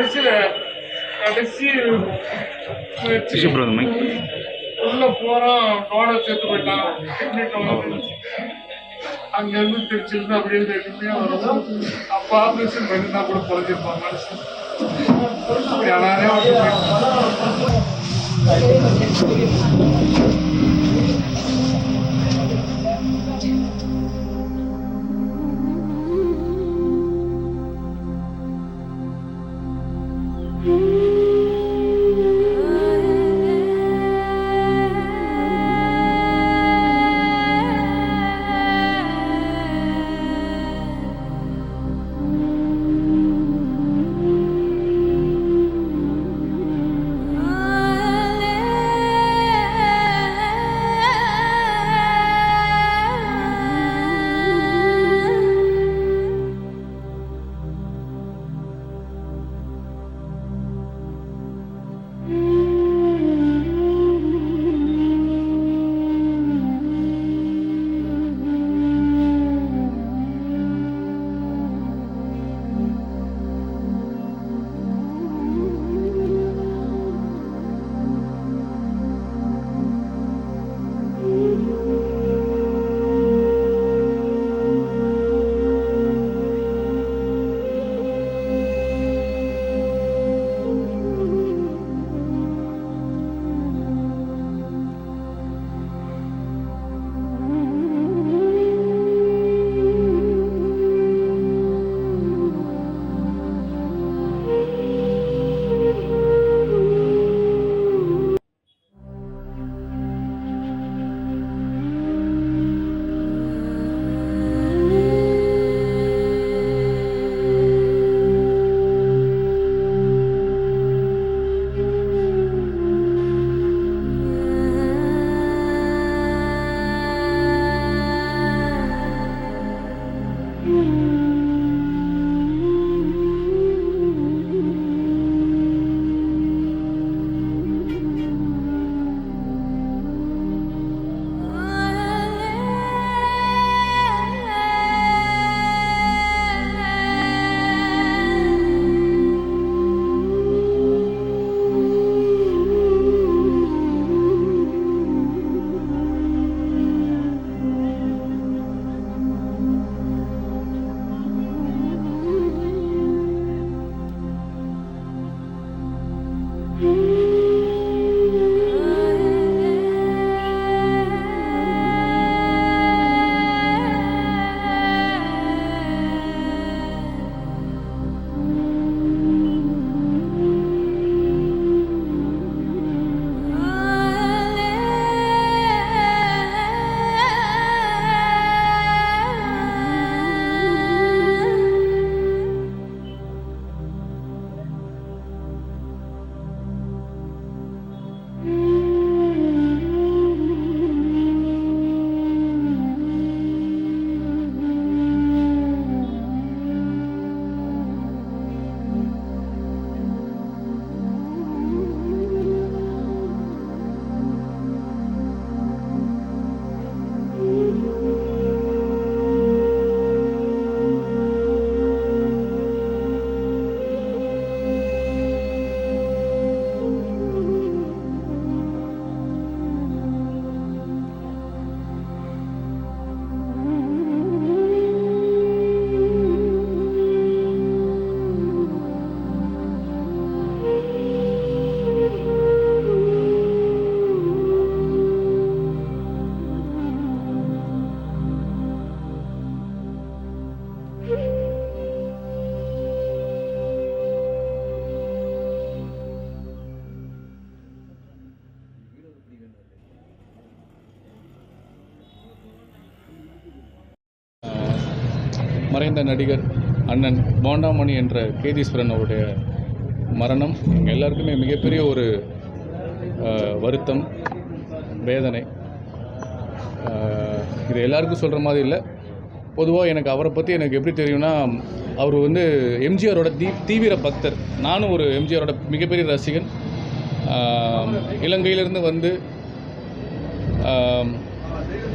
கடைசியில் கடைசி உள்ள போறோம் நோட சேர்த்து போயிட்டான். அங்கேருந்து திருச்சியிலிருந்து அப்படியே எதுவுமே வரும் அப்பா ஆப்ரேஷன் பண்ணிருந்தா கூட குறைஞ்சிருப்பாங்க யாராரையும் மறைந்த நடிகர் அண்ணன் போண்டாமணி என்ற கேதீஸ்வரன் அவருடைய மரணம். எங்கள் எல்லாருக்குமே மிகப்பெரிய ஒரு வருத்தம் வேதனை. இது எல்லாருக்கும் சொல்கிற மாதிரி இல்லை. பொதுவாக எனக்கு அவரை பற்றி எனக்கு எப்படி தெரியும்னா அவர் வந்து எம்ஜிஆரோட தீ தீவிர பக்தர். நானும் ஒரு எம்ஜிஆரோட மிகப்பெரிய ரசிகன். இலங்கையிலேருந்து இலங்கையிலிருந்து வந்து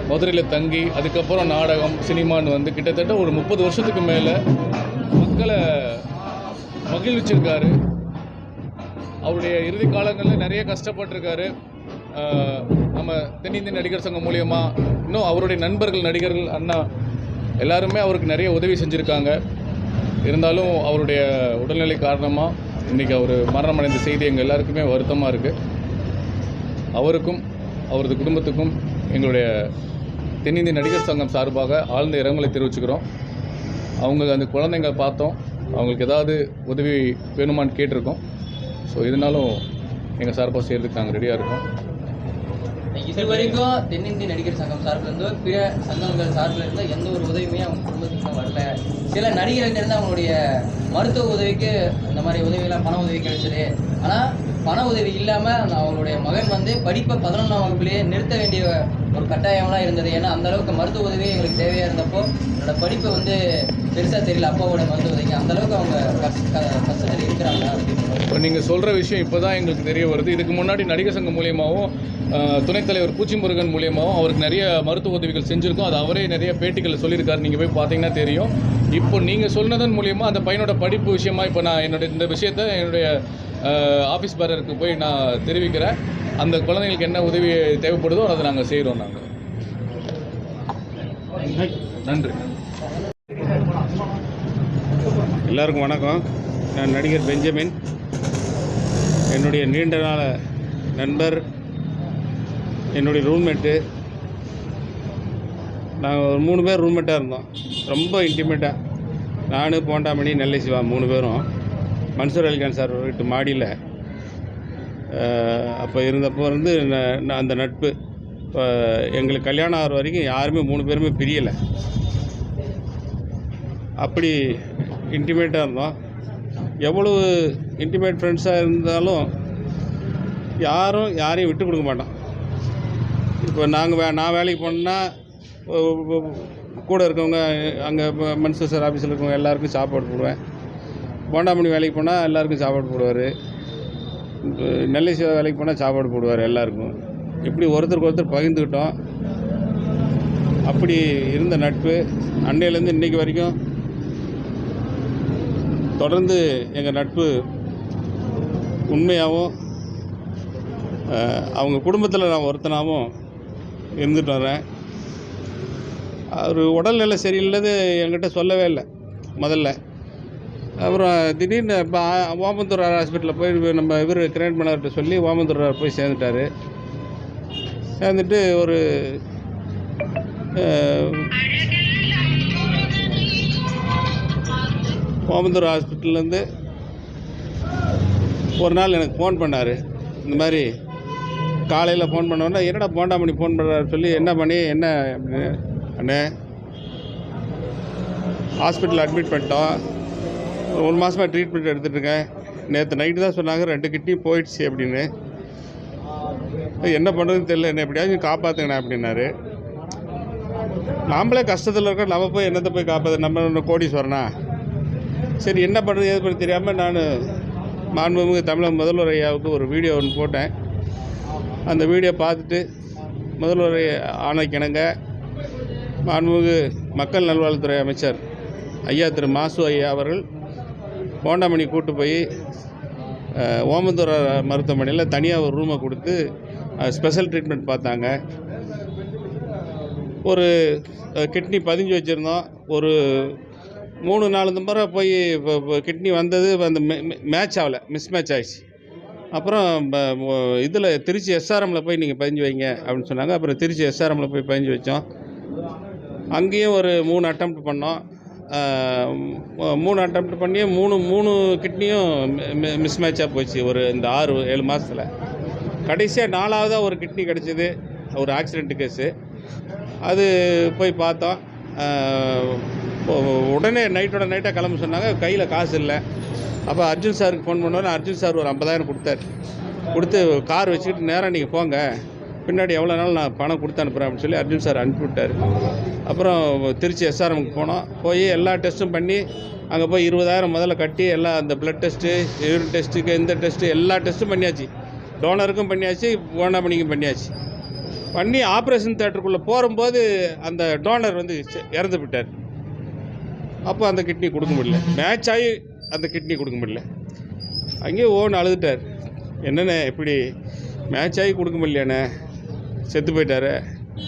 மதுரையில் தங்கி அதுக்கப்புறம் நாடகம் சினிமான்னு வந்து கிட்டத்தட்ட ஒரு முப்பது வருஷத்துக்கு மேலே மக்களை மகிழ்விச்சிருக்காரு. அவருடைய இறுதி காலங்களில் நிறைய கஷ்டப்பட்டிருக்காரு. நம்ம தென்னிந்திய நடிகர் சங்கம் மூலயமா இன்னும் அவருடைய நண்பர்கள் நடிகர்கள் அண்ணா எல்லாருமே அவருக்கு நிறைய உதவி செஞ்சுருக்காங்க. இருந்தாலும் அவருடைய உடல்நிலை காரணமாக இன்றைக்கி அவர் மரணமடைந்த செய்தி எங்கள் எல்லாருக்குமே வருத்தமாக இருக்குது அவருக்கும் அவரது குடும்பத்துக்கும் எங்களுடைய தென்னிந்திய நடிகர் சங்கம் சார்பாக ஆழ்ந்த இரங்கலை தெரிவிச்சுக்கிறோம். அவங்க அந்த குழந்தைங்க பார்த்தோம். அவங்களுக்கு ஏதாவது உதவி வேணுமான்னு கேட்டிருக்கோம். ஸோ இதனாலும் எங்கள் சார்பாக செய்கிறதுக்கு நாங்கள் ரெடியாக இருக்கோம். இது வரைக்கும் தென்னிந்திய நடிகர் சங்கம் சார்பில் இருந்தோ பிற சங்கங்கள் சார்பில் இருந்தோ எந்த ஒரு உதவியுமே அவங்க குடும்பத்துக்கு வரல. சில நடிகர்கள் இருந்து அவங்களுடைய மருத்துவ உதவிக்கு இந்த மாதிரி உதவியெல்லாம் பண உதவி கிடைச்சது. ஆனால் பண உதவி இல்லாமல் அவங்களுடைய மகன் வந்து படிப்பை பதினொன்றாம் வகுப்புலேயே நிறுத்த வேண்டிய ஒரு கட்டாயம்லாம் இருந்தது. ஏன்னா அந்த அளவுக்கு மருத்துவ உதவி எங்களுக்கு தேவையாக இருந்தப்போ என்னோட படிப்பு வந்து பெருசாக தெரியல அப்பாவோட மருத்துவ உதவிக்கு அந்தளவுக்கு அவங்க கஷ்ட கஷ்டத்தில் இருக்கிறாங்க அப்படின்னு. நீங்கள் சொல்கிற விஷயம் இப்போ தான் எங்களுக்கு தெரிய வருது. இதுக்கு முன்னாடி நடிகர் சங்கம் மூலியமாகவும் துணைத் தலைவர் பூச்சி முருகன் மூலியமாகவும் அவருக்கு நிறைய மருத்துவ உதவிகள் செஞ்சுருக்கோம். அது அவரே நிறைய பேட்டிகளில் சொல்லியிருக்காரு. நீங்கள் போய் பார்த்தீங்கன்னா தெரியும். இப்போ நீங்கள் சொன்னதன் மூலியமாக அந்த பையனோட படிப்பு விஷயமா இப்போ நான் என்னுடைய இந்த விஷயத்த என்னுடைய ஆஃபீஸ் பேரருக்கு போய் நான் தெரிவிக்கிறேன். அந்த குழந்தைங்களுக்கு என்ன உதவி தேவைப்படுதோ அதை நாங்கள் செய்கிறோம் நாங்கள் நன்றி. எல்லாருக்கும் வணக்கம். நான் நடிகர் பெஞ்சமின். என்னுடைய நீண்ட நாள நண்பர் என்னுடைய ரூம்மேட்டு நாங்கள் ஒரு மூணு பேர் ரூம்மேட்டாக இருந்தோம். ரொம்ப இன்டிமேட்டாக நான் போண்டாமணி நெல்லை சிவா மூணு பேரும். மன்சூர் அலிகான் சார் வீட்டு மாடியில். அப்போ இருந்தப்போ வந்து ந- அந்த நட்பு. இப்போ எங்களுக்கு கல்யாணம் ஆகிற வரைக்கும் யாருமே மூணு பேருமே பிரியலை. அப்படி இன்டிமேட்டாக இருந்தோம். எவ்வளவு இன்டிமேட் ஃப்ரெண்ட்ஸாக இருந்தாலும் யாரும் யாரையும் விட்டு கொடுக்க மாட்டோம் இப்போ நாங்கள் வே நான் வேலைக்கு போனேன்னா கூட இருக்கவங்க அங்கே மன்சூர் சார் ஆஃபீஸில் இருக்கவங்க எல்லாருக்கும் சாப்பாடு போடுவேன். போண்டாமணி வேலைக்கு போனால் எல்லாருக்கும் சாப்பாடு போடுவார். நெல்லை சிவா வேலைக்கு போனால் சாப்பாடு போடுவார் எல்லாருக்கும். இப்படி ஒருத்தருக்கு ஒருத்தர் பகிர்ந்துக்கிட்டோம். அப்படி இருந்த நட்பு அன்னையிலேருந்து இன்னைக்கு வரைக்கும் தொடர்ந்து எங்கள் நட்பு உண்மையாகவும் அவங்க குடும்பத்தில் நான் ஒருத்தனாகவும் இருந்துட்டு வரேன் அவர் உடல்நிலை சரியில்லைது என்கிட்ட சொல்லவே இல்லை முதல்ல. அப்புறம் திடீர்னு இப்போ ஓமந்தூர் ஹாஸ்பிட்டலில் போய் நம்ம இவர் கிரேட் பண்ணவர்கிட்ட சொல்லி ஓமந்தூர் போய் சேர்ந்துட்டாரு. சேர்ந்துட்டு ஒரு அஹ், ஹாஸ்பிட்டல்லேருந்து ஒரு நாள் எனக்கு ஃபோன் பண்ணார். இந்த மாதிரி காலையில் ஃபோன் பண்ணோன்னா என்னடா போண்டாமணி ஃபோன் பண்ணுறாரு சொல்லி என்ன பண்ணி என்ன அப்படின்னு அண்ணே ஹாஸ்பிட்டல் அட்மிட் பண்ணிட்டோம். ஒரு மாதமாக ட்ரீட்மெண்ட் எடுத்துகிட்டு இருக்கேன். நேற்று நைட்டு தான் சொன்னாங்க ரெண்டு கிட்டியும் போயிடுச்சு அப்படின்னு. என்ன பண்ணுறதுன்னு தெரியல என்ன எப்படியாச்சும் காப்பாற்றுங்கண்ணே அப்படின்னாரு. நாம்ளே கஷ்டத்தில் இருக்கோம் நம்ம போய் என்னத்தை போய் காப்பாற்று நம்ம என்ன கோடீஸ்வரனா? சரி என்ன பண்ணுறது ஏது பண்ணி தெரியாமல் நான் மாண்புமிகு தமிழக முதல்வர் ஐயாவுக்கு ஒரு வீடியோ ஒன்று போட்டேன். அந்த வீடியோ பார்த்துட்டு முதல்வர் ஆணைக்கிணங்க. மாண்புமிகு மக்கள் நல்வாழ்வுத்துறை அமைச்சர் ஐயா திரு மாசு ஐயா அவர்கள் போண்டாமணி கூட்டு போய் ஓமந்தூர மருத்துவமனையில் தனியாக ஒரு ரூமை கொடுத்து ஸ்பெஷல் ட்ரீட்மெண்ட் பார்த்தாங்க. ஒரு கிட்னி பதிஞ்சு வச்சுருந்தோம். ஒரு மூணு நாலு முறை போய் கிட்னி வந்தது அந்த மேட்ச் ஆகலை மிஸ் மேட்ச் ஆயிடுச்சு. அப்புறம் இதில் திருச்சி எஸ்ஆர்எம்மில் போய் நீங்கள் பதிஞ்சு வைங்க அப்படின்னு சொன்னாங்க. அப்புறம் திருச்சி எஸ்ஆர்எம்மில் போய் பதிஞ்சு வச்சோம். அங்கேயும் ஒரு மூணு அட்டம் பண்ணோம். மூணு அட்டம் பண்ணி மூணு மூணு கிட்னியும் மிஸ் மேட்சாக போச்சு ஒரு இந்த ஆறு ஏழு மாதத்தில் கடைசியாக நாலாவதாக ஒரு கிட்னி கிடச்சிது ஒரு ஆக்சிடெண்ட்டு கேஸு அது போய் பார்த்தோம். உடனே நைட்டோட நைட்டாக கிளம்ப சொன்னாங்க. கையில் காசு இல்லை. அப்போ அர்ஜுன் சாருக்கு ஃபோன் பண்ணோன்னே அர்ஜுன் சார் ஒரு ஐம்பதாயிரம் கொடுத்தாரு. கொடுத்து கார் வச்சுக்கிட்டு நேராக நீங்கள் போங்க. பின்னாடி எவ்வளோ நாள் நான் பணம் கொடுத்து அனுப்புகிறேன் அப்படின்னு சொல்லி அர்ஜுன் சார் அனுப்பிவிட்டார். அப்புறம் திருச்சி எஸ்ஆர்எம்க்கு போனோம். போய் எல்லா டெஸ்ட்டும் பண்ணி அங்கே போய் இருபதாயிரம் முதல்ல கட்டி எல்லாம் அந்த பிளட் டெஸ்ட்டு யூரின் டெஸ்ட்டுக்கு இந்த டெஸ்ட்டு எல்லா டெஸ்ட்டும் பண்ணியாச்சு. டோனருக்கும் பண்ணியாச்சு ஓனாமணிக்கும் பண்ணியாச்சு. பண்ணி ஆப்ரேஷன் தேட்டருக்குள்ளே போகும்போது அந்த டோனர் வந்து இறந்து விட்டார் அப்போ அந்த கிட்னி கொடுக்க முடியல. மேட்ச் ஆகி அந்த கிட்னி கொடுக்க முடியல. அங்கேயே ஓன் அழுதுட்டார். என்னண்ணே இப்படி மேட்ச் ஆகி கொடுக்க முடியலண்ணே செத்து போயிட்டாரு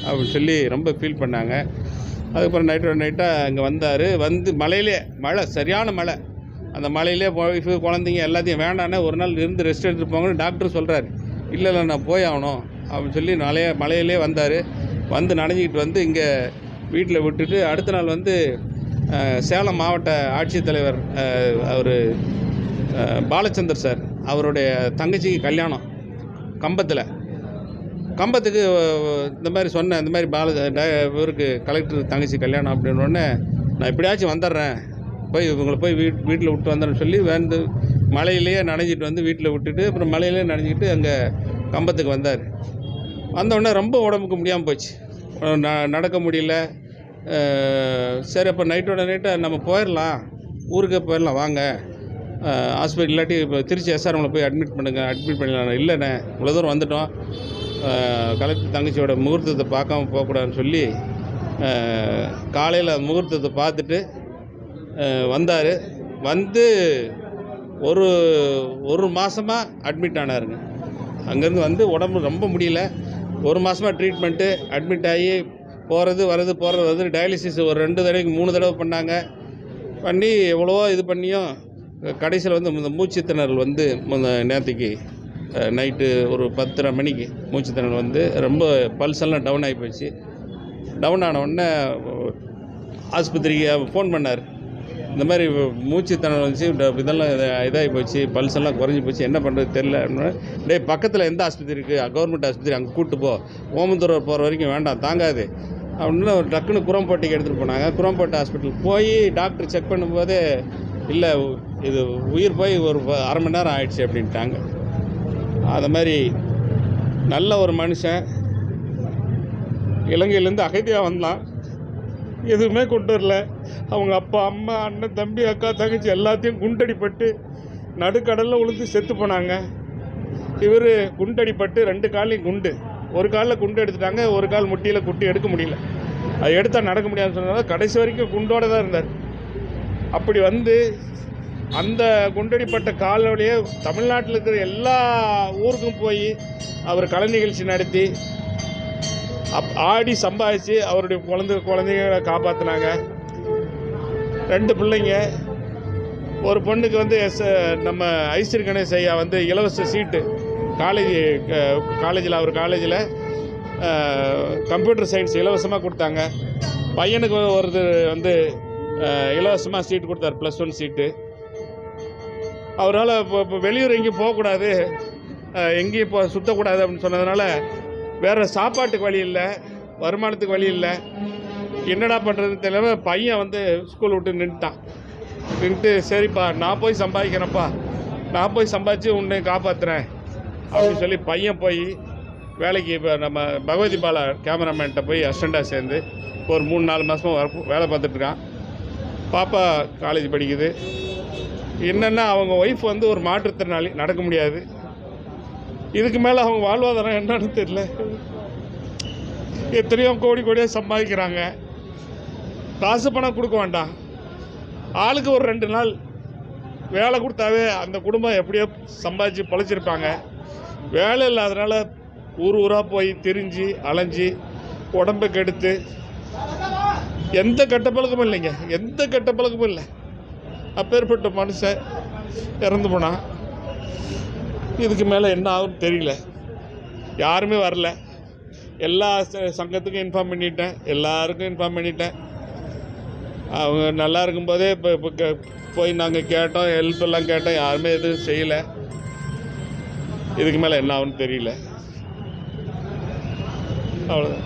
அப்படின்னு சொல்லி ரொம்ப ஃபீல் பண்ணாங்க. அதுக்கப்புறம் நைட்டோட நைட்டாக இங்கே வந்தார். வந்து மலையிலே மழை சரியான மழை. அந்த மலையிலே ஒய்ஃபு குழந்தைங்க எல்லாத்தையும் வேண்டானே ஒரு நாள் இருந்து ரெஸ்ட் எடுத்துட்டு போங்கன்னு டாக்டர் சொல்கிறாரு இல்லை இல்லை நான் போய் ஆகணும் அப்படின்னு சொல்லி மலைய மலையிலே வந்தார். வந்து நனைஞ்சிக்கிட்டு வந்து இங்கே வீட்டில் விட்டுட்டு அடுத்த நாள் வந்து சேலம் மாவட்ட ஆட்சித்தலைவர் அவர் பாலச்சந்தர் சார் அவருடைய தங்கச்சிக்கு கல்யாணம் கம்பத்தில். கம்பத்துக்கு இந்த மாதிரி சொன்னேன் இந்த மாதிரி பால இவருக்கு கலெக்டர் தங்கச்சி கல்யாணம் அப்படின்னோடனே நான் எப்படியாச்சும் வந்துடுறேன். போய் இவங்களை போய் வீட் வீட்டில் விட்டு வந்துடுறேன்னு சொல்லி வந்து மலையிலேயே நனைஞ்சிட்டு வந்து வீட்டில் விட்டுட்டு அப்புறம் மலையிலேயே நனைஞ்சிக்கிட்டு அங்கே கம்பத்துக்கு வந்தார். வந்தோடனே ரொம்ப உடம்புக்கு முடியாமல் போச்சு. ந- நடக்க முடியல. சரி அப்போ நைட்டோட நைட்டாக நம்ம போயிடலாம் ஊருக்கே போயிடலாம் வாங்க. ஹாஸ்பிட்டல் இல்லாட்டி இப்போ திருச்சி எஸ்ஆர்எம்ல போய் அட்மிட் பண்ணுங்க அட்மிட் பண்ணலாம் இல்லைண்ணே இவ்வளோ தூரம் வந்துட்டோம். கலெக்டர் தங்கச்சியோட முகூர்த்தத்தை பார்க்காம போகக்கூடாதுன்னு சொல்லி காலையில் முகூர்த்தத்தை பார்த்துட்டு வந்தார். வந்து ஒரு ஒரு மாதமாக அட்மிட் ஆனாருங்க. அங்கேருந்து வந்து உடம்பு ரொம்ப முடியல. ஒரு மாதமாக ட்ரீட்மெண்ட்டு அட்மிட் ஆகி போகிறது வர்றது போகிறது வந்து டயாலிசிஸ் ஒரு ரெண்டு தடவைக்கு மூணு தடவை பண்ணாங்க. பண்ணி எவ்வளவோ இது பண்ணியும் கடைசியில் வந்து இந்த மூச்சு திணறல் வந்து நேற்றுக்கு நைட்டு ஒரு பத்தரை மணிக்கு மூச்சு திணறல் வந்து ரொம்ப பல்ஸ் எல்லாம் டவுன் ஆகி போச்சு. டவுன் ஆன உடனே ஆஸ்பத்திரிக்கு ஃபோன் பண்ணார். இந்த மாதிரி மூச்சு திணறல் வந்துச்சு இதெல்லாம் இதாகி போச்சு பல்ஸ் எல்லாம் குறைஞ்சி போச்சு. என்ன பண்ணுறது தெரில அப்படின்னா, டேய் பக்கத்தில் எந்த ஆஸ்பத்திரி இருக்குது கவர்மெண்ட் ஆஸ்பத்திரி அங்கே கூப்பிட்டு போ. ஓமந்தூர் போகிற வரைக்கும் வேண்டாம் தாங்காது. அப்படின்னு ஒரு டக்குன்னு குரம்பேட்டைக்கு எடுத்துகிட்டு போனாங்க. குரம்பேட்டை ஹாஸ்பிட்டல் போய் டாக்டர் செக் பண்ணும்போது இல்லை இது உயிர் போய் ஒரு அரை மணி நேரம் ஆயிடுச்சு அப்படின்ட்டாங்க. அது மாதிரி நல்ல ஒரு மனுஷன் இலங்கையிலேருந்து அகதியாக வந்தான். எதுவுமே கொண்டு வரல அவங்க அப்பா அம்மா அண்ணன் தம்பி அக்கா தங்கச்சி எல்லாத்தையும் குண்டடிப்பட்டு நடுக்கடலில் உளுந்து செத்து போனாங்க. இவர் குண்டடிப்பட்டு ரெண்டு காலையும் குண்டு. ஒரு காலில் குண்டு எடுத்துட்டாங்க ஒரு கால் முட்டியில் குட்டி எடுக்க முடியல. அது எடுத்தால் நடக்க முடியாதுன்னு சொன்னதால கடைசி வரைக்கும் குண்டோட தான் இருந்தார். அப்படி வந்து அந்த குண்டடிப்பட்ட காலோடையே தமிழ்நாட்டில் இருக்கிற எல்லா ஊருக்கும் போய் அவர் கலை நிகழ்ச்சி நடத்தி அப் ஆடி சம்பாதிச்சு அவருடைய குழந்தை குழந்தைங்களை காப்பாற்றினாங்க ரெண்டு பிள்ளைங்க ஒரு பொண்ணுக்கு வந்து எஸ் நம்ம ஐஸ்வரி கணேஷ் ஐயா வந்து இலவச சீட்டு காலேஜ் காலேஜில் அவர் காலேஜில் கம்ப்யூட்டர் சயின்ஸ் இலவசமாக கொடுத்தாங்க. பையனுக்கு ஒருத்தர் வந்து இலவசமாக சீட் கொடுத்தார் ப்ளஸ் ஒன் சீட்டு அவரால் இப்போ இப்போ வெளியூர் எங்கேயும் போகக்கூடாது. எங்கேயும் இப்போ சுற்றக்கூடாது அப்படின்னு சொன்னதுனால வேறு சாப்பாட்டுக்கு வழி இல்லை வருமானத்துக்கு வழி இல்லை. என்னடா பண்ணுறதுன்னு தெரியல பையன் வந்து ஸ்கூல் விட்டு நின்றுட்டான் நின்றுட்டு சரிப்பா நான் போய் சம்பாதிக்கிறேன்ப்பா. நான் போய் சம்பாதிச்சு உன்னை காப்பாற்றுறேன் அப்படின்னு சொல்லி பையன் போய் வேலைக்கு இப்போ நம்ம பகவதி பாலா கேமராமேன்ட்ட போய் அசிஸ்டண்ட்டாக சேர்ந்து ஒரு மூணு நாலு மாதமாக ஒர்க் வேலை பார்த்துட்ருக்கான் பாப்பா காலேஜ் படிக்குது. என்னென்னா அவங்க ஒய்ஃப் வந்து ஒரு மாற்றுத்திறனாளி நடக்க முடியாது. இதுக்கு மேலே அவங்க வாழ்வாதாரம் என்னன்னு தெரியல. எத்தனையோ கோடி கோடியாக சம்பாதிக்கிறாங்க. காசு பணம் கொடுக்க வேண்டாம். ஆளுக்கு ஒரு ரெண்டு நாள் வேலை கொடுத்தாவே அந்த குடும்பம் எப்படியோ சம்பாதிச்சு பொழைச்சிருப்பாங்க. வேலை இல்லாதனால ஊர் ஊராக போய் திரிஞ்சு அலைஞ்சு உடம்பை கெடுத்து. எந்த கெட்ட பழக்கமும் இல்லைங்க. எந்த கெட்ட பழக்கமும் இல்லை. அப்பேற்பட்ட மனுஷன் இறந்து போனான் இதுக்கு மேலே என்ன ஆகும்னு தெரியல. யாருமே வரல. எல்லா சங்கத்துக்கும் இன்ஃபார்ம் பண்ணிட்டேன். எல்லாருக்கும் இன்ஃபார்ம் பண்ணிட்டேன். அவங்க நல்லா இருக்கும்போதே இப்போ இப்போ போய் நாங்கள் கேட்டோம் ஹெல்ப் எல்லாம் கேட்டோம். யாருமே எதுவும் செய்யலை. இதுக்கு மேலே என்ன ஆகுன்னு தெரியல. அவ்வளோதான்